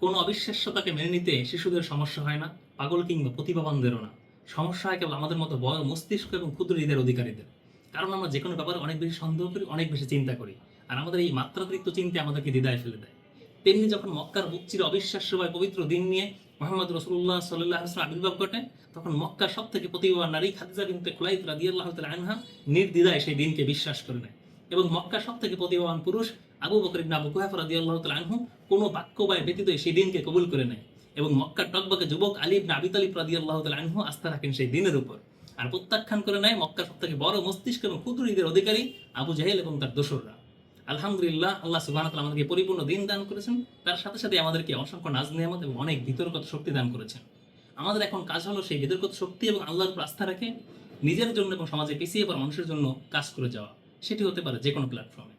কোনো অবিশ্বাস্যতাকে মেনে নিতে শিশুদের সমস্যা হয় না, পাগল কিংবা প্রতিভাবানদেরও না। সমস্যা হয় কেবল আমাদের মতো বড় মস্তিষ্ক এবং ক্ষুদ্র হৃদয়ের অধিকারীদের। কারণ আমরা যে কোনো ব্যাপারে অনেক বেশি সন্দেহ করি, অনেক বেশি চিন্তা করি। আর আমাদের এই মাত্রাতিরিক্ত চিন্তা আমাদেরকে দ্বিধায় ফেলে দেয়। তেমনি যখন মক্কার বুক চিরে অবিশ্বাস্যময় পবিত্র দিন নিয়ে মোহাম্মদ রসুল্লাহ সাল্লাহ আসলাম আবির্ভাব ঘটে, তখন মক্কার সব থেকে প্রতিভাবান নারী খাদিজা বিনতে খুলাইত রাদিয়াল্লাহু তাআলা আনহা নির্দ্বিধায় সেই দিনকে বিশ্বাস করে নেয়। এবং মক্কা সব থেকে প্রতিভাবান পুরুষ আবু বকর ইবনে আবু কুহাফা রাদিয়াল্লাহু তাআলা আনহু, কোনো বাক্য বা ব্যতীত সেই দিনকে কবুল করে নেয়। এবং মক্কার টকবকে যুবক আলী ইবনে আবি তালিব রাদিয়াল্লাহু তাআলা আনহু আস্থা রাখেন সেই দিনের উপর। আর প্রত্যাখ্যান করে নেয় মক্কার সব থেকে বড় মস্তিষ্ক এবং ক্ষুদ্র ঈদের অধিকারী আবু জাহেল এবং তার দোসররা। আলহামদুলিল্লাহ, আল্লাহ ওয়া আমাদেরকে পরিপূর্ণ দিন দান করেছেন। তার সাথে সাথে আমাদেরকে অসংখ্য নাজ, নিয়ামত এবং অনেক বিতর্কত শক্তি দান করেছেন। আমাদের এখন কাজ হলো সেই বিতর্কত শক্তি এবং আল্লাহর উপর আস্থা রেখে নিজের জন্য এবং সমাজে পিছিয়ে পড়া মানুষের জন্য কাজ করে যাওয়া। সেটি হতে পারে যে কোনো প্ল্যাটফর্মে